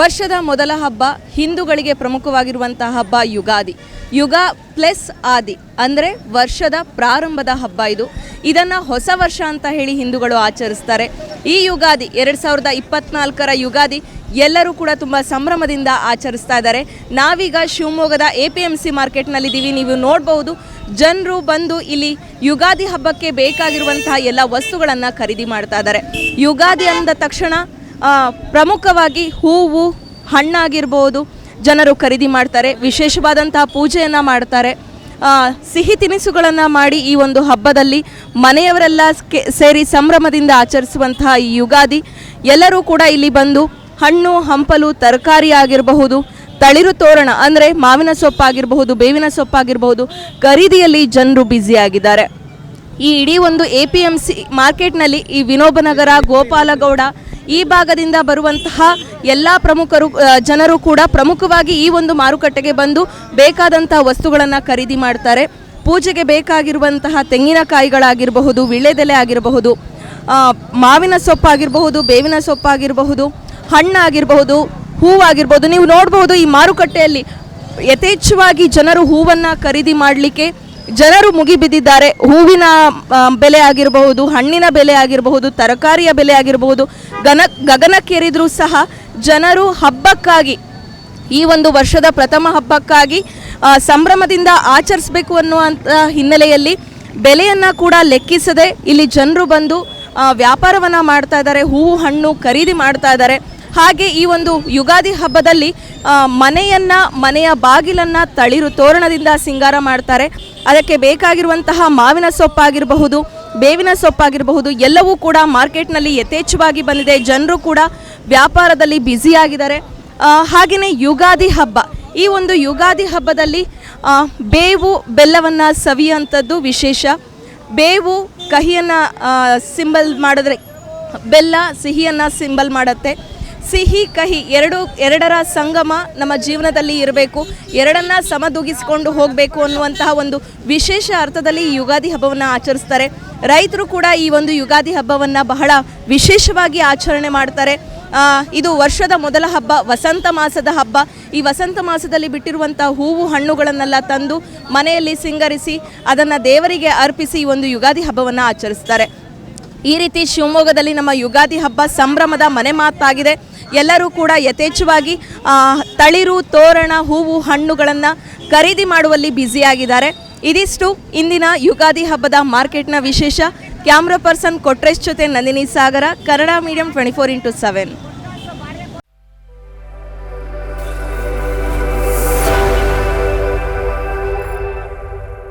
ವರ್ಷದ ಮೊದಲ ಹಬ್ಬ ಹಿಂದೂಗಳಿಗೆ ಪ್ರಮುಖವಾಗಿರುವಂತಹ ಹಬ್ಬ ಯುಗಾದಿ. ಯುಗ ಪ್ಲಸ್ ಆದಿ ಅಂದರೆ ವರ್ಷದ ಪ್ರಾರಂಭದ ಹಬ್ಬ ಇದು. ಇದನ್ನು ಹೊಸ ವರ್ಷ ಅಂತ ಹೇಳಿ ಹಿಂದೂಗಳು ಆಚರಿಸ್ತಾರೆ. ಈ ಯುಗಾದಿ ಎರಡು ಸಾವಿರದ ಇಪ್ಪತ್ನಾಲ್ಕರ ಯುಗಾದಿ ಎಲ್ಲರೂ ಕೂಡ ತುಂಬ ಸಂಭ್ರಮದಿಂದ ಆಚರಿಸ್ತಾ ಇದ್ದಾರೆ. ನಾವೀಗ ಶಿವಮೊಗ್ಗದ ಎ ಪಿ ಎಂ ಸಿ ಮಾರ್ಕೆಟ್ನಲ್ಲಿದ್ದೀವಿ ನೀವು ನೋಡ್ಬೋದು, ಜನರು ಬಂದು ಇಲ್ಲಿ ಯುಗಾದಿ ಹಬ್ಬಕ್ಕೆ ಬೇಕಾಗಿರುವಂತಹ ಎಲ್ಲ ವಸ್ತುಗಳನ್ನು ಖರೀದಿ ಮಾಡ್ತಾ ಇದ್ದಾರೆ. ಯುಗಾದಿ ಅಂದ ತಕ್ಷಣ ಪ್ರಮುಖವಾಗಿ ಹೂವು, ಹಣ್ಣಾಗಿರ್ಬೋದು, ಜನರು ಖರೀದಿ ಮಾಡ್ತಾರೆ, ವಿಶೇಷವಾದಂತಹ ಪೂಜೆಯನ್ನು ಮಾಡ್ತಾರೆ. ಸಿಹಿ ತಿನಿಸುಗಳನ್ನು ಮಾಡಿ ಈ ಒಂದು ಹಬ್ಬದಲ್ಲಿ ಮನೆಯವರೆಲ್ಲ ಸೇರಿ ಸಂಭ್ರಮದಿಂದ ಆಚರಿಸುವಂತಹ ಈ ಯುಗಾದಿ, ಎಲ್ಲರೂ ಕೂಡ ಇಲ್ಲಿ ಬಂದು ಹಣ್ಣು, ಹಂಪಲು, ತರಕಾರಿ ಆಗಿರಬಹುದು, ತಳಿರು ತೋರಣ ಅಂದರೆ ಮಾವಿನ ಸೊಪ್ಪಾಗಿರಬಹುದು, ಬೇವಿನ ಸೊಪ್ಪಾಗಿರಬಹುದು, ಖರೀದಿಯಲ್ಲಿ ಜನರು ಬ್ಯುಸಿಯಾಗಿದ್ದಾರೆ ಈ ಇಡೀ ಒಂದು ಎ ಪಿ ಎಂ ಸಿ ಮಾರ್ಕೆಟ್ನಲ್ಲಿ ಈ ವಿನೋಬನಗರ, ಗೋಪಾಲಗೌಡ ಈ ಭಾಗದಿಂದ ಬರುವಂತಹ ಎಲ್ಲ ಪ್ರಮುಖರು ಜನರು ಕೂಡ ಪ್ರಮುಖವಾಗಿ ಈ ಒಂದು ಮಾರುಕಟ್ಟೆಗೆ ಬಂದು ಬೇಕಾದಂತಹ ವಸ್ತುಗಳನ್ನು ಖರೀದಿ ಮಾಡ್ತಾರೆ. ಪೂಜೆಗೆ ಬೇಕಾಗಿರುವಂತಹ ತೆಂಗಿನಕಾಯಿಗಳಾಗಿರಬಹುದು ವಿಳೆದೆಲೆ ಆಗಿರಬಹುದು ಮಾವಿನ ಸೊಪ್ಪಾಗಿರಬಹುದು, ಬೇವಿನ ಸೊಪ್ಪಾಗಿರಬಹುದು, ಹಣ್ಣಾಗಿರಬಹುದು ಹೂವಾಗಿರ್ಬೋದು ನೀವು ನೋಡಬಹುದು ಈ ಮಾರುಕಟ್ಟೆಯಲ್ಲಿ ಯಥೇಚ್ಛವಾಗಿ ಜನರು ಹೂವನ್ನು ಖರೀದಿ ಮಾಡಲಿಕ್ಕೆ ಜನರು ಮುಗಿಬಿದ್ದಿದ್ದಾರೆ. ಹೂವಿನ ಬೆಲೆ ಆಗಿರಬಹುದು, ಹಣ್ಣಿನ ಬೆಲೆ ಆಗಿರಬಹುದು, ತರಕಾರಿಯ ಬೆಲೆ ಆಗಿರಬಹುದು ಗನ ಗಗನಕ್ಕೇರಿದ್ರೂ ಸಹ ಜನರು ಹಬ್ಬಕ್ಕಾಗಿ, ಈ ಒಂದು ವರ್ಷದ ಪ್ರಥಮ ಹಬ್ಬಕ್ಕಾಗಿ ಸಂಭ್ರಮದಿಂದ ಆಚರಿಸಬೇಕು ಅನ್ನುವಂಥ ಹಿನ್ನೆಲೆಯಲ್ಲಿ ಬೆಲೆಯನ್ನು ಕೂಡ ಲೆಕ್ಕಿಸದೆ ಇಲ್ಲಿ ಜನರು ಬಂದು ವ್ಯಾಪಾರವನ್ನು ಮಾಡ್ತಾ ಇದ್ದಾರೆ. ಹೂವು, ಹಣ್ಣು ಖರೀದಿ ಮಾಡ್ತಾ ಇದ್ದಾರೆ. ಹಾಗೆ ಈ ಒಂದು ಯುಗಾದಿ ಹಬ್ಬದಲ್ಲಿ ಮನೆಯನ್ನು, ಮನೆಯ ಬಾಗಿಲನ್ನು ತಳಿರು ತೋರಣದಿಂದ ಸಿಂಗಾರ ಮಾಡ್ತಾರೆ. ಅದಕ್ಕೆ ಬೇಕಾಗಿರುವಂತಹ ಮಾವಿನ ಸೊಪ್ಪಾಗಿರಬಹುದು, ಬೇವಿನ ಸೊಪ್ಪಾಗಿರಬಹುದು, ಎಲ್ಲವೂ ಕೂಡ ಮಾರ್ಕೆಟ್ನಲ್ಲಿ ಯಥೇಚ್ಛವಾಗಿ ಬಂದಿದೆ. ಜನರು ಕೂಡ ವ್ಯಾಪಾರದಲ್ಲಿ ಬ್ಯುಸಿಯಾಗಿದ್ದಾರೆ. ಹಾಗೆಯೇ ಯುಗಾದಿ ಹಬ್ಬ. ಈ ಒಂದು ಯುಗಾದಿ ಹಬ್ಬದಲ್ಲಿ ಬೇವು ಬೆಲ್ಲವನ್ನು ಸವಿಯುವಂಥದ್ದು ವಿಶೇಷ. ಬೇವು ಕಹಿಯನ್ನು ಸಿಂಬಲ್ ಮಾಡಿದ್ರೆ, ಬೆಲ್ಲ ಸಿಹಿಯನ್ನು ಸಿಂಬಲ್ ಮಾಡುತ್ತೆ. ಸಿಹಿ ಕಹಿ ಎರಡು, ಎರಡರ ಸಂಗಮ ನಮ್ಮ ಜೀವನದಲ್ಲಿ ಇರಬೇಕು. ಎರಡನ್ನ ಸಮದೂಗಿಸಿಕೊಂಡು ಹೋಗಬೇಕು ಅನ್ನುವಂತಹ ಒಂದು ವಿಶೇಷ ಅರ್ಥದಲ್ಲಿ ಯುಗಾದಿ ಹಬ್ಬವನ್ನು ಆಚರಿಸ್ತಾರೆ. ರೈತರು ಕೂಡ ಈ ಒಂದು ಯುಗಾದಿ ಹಬ್ಬವನ್ನು ಬಹಳ ವಿಶೇಷವಾಗಿ ಆಚರಣೆ ಮಾಡ್ತಾರೆ. ಇದು ವರ್ಷದ ಮೊದಲ ಹಬ್ಬ, ವಸಂತ ಮಾಸದ ಹಬ್ಬ. ಈ ವಸಂತ ಮಾಸದಲ್ಲಿ ಬಿಟ್ಟಿರುವಂಥ ಹೂವು ಹಣ್ಣುಗಳನ್ನೆಲ್ಲ ತಂದು ಮನೆಯಲ್ಲಿ ಸಿಂಗರಿಸಿ ಅದನ್ನು ದೇವರಿಗೆ ಅರ್ಪಿಸಿ ಈ ಒಂದು ಯುಗಾದಿ ಹಬ್ಬವನ್ನು ಆಚರಿಸ್ತಾರೆ. ಈ ರೀತಿ ಶಿವಮೊಗ್ಗದಲ್ಲಿ ನಮ್ಮ ಯುಗಾದಿ ಹಬ್ಬ ಸಂಭ್ರಮದ ಮನೆ ಮಾತಾಗಿದೆ. ಎಲ್ಲರೂ ಕೂಡ ಯಥೇಚ್ಛವಾಗಿ ತಳಿರು, ತೋರಣ, ಹೂವು, ಹಣ್ಣುಗಳನ್ನು ಖರೀದಿ ಮಾಡುವಲ್ಲಿ ಬ್ಯುಸಿಯಾಗಿದ್ದಾರೆ. ಇದಿಷ್ಟು ಇಂದಿನ ಯುಗಾದಿ ಹಬ್ಬದ ಮಾರ್ಕೆಟ್ನ ವಿಶೇಷ. ಕ್ಯಾಮ್ರಾ ಪರ್ಸನ್ ಕೊಟ್ರೇಶ್ ಜೊತೆ Nandini Sagara, Kannada medium twenty four into seven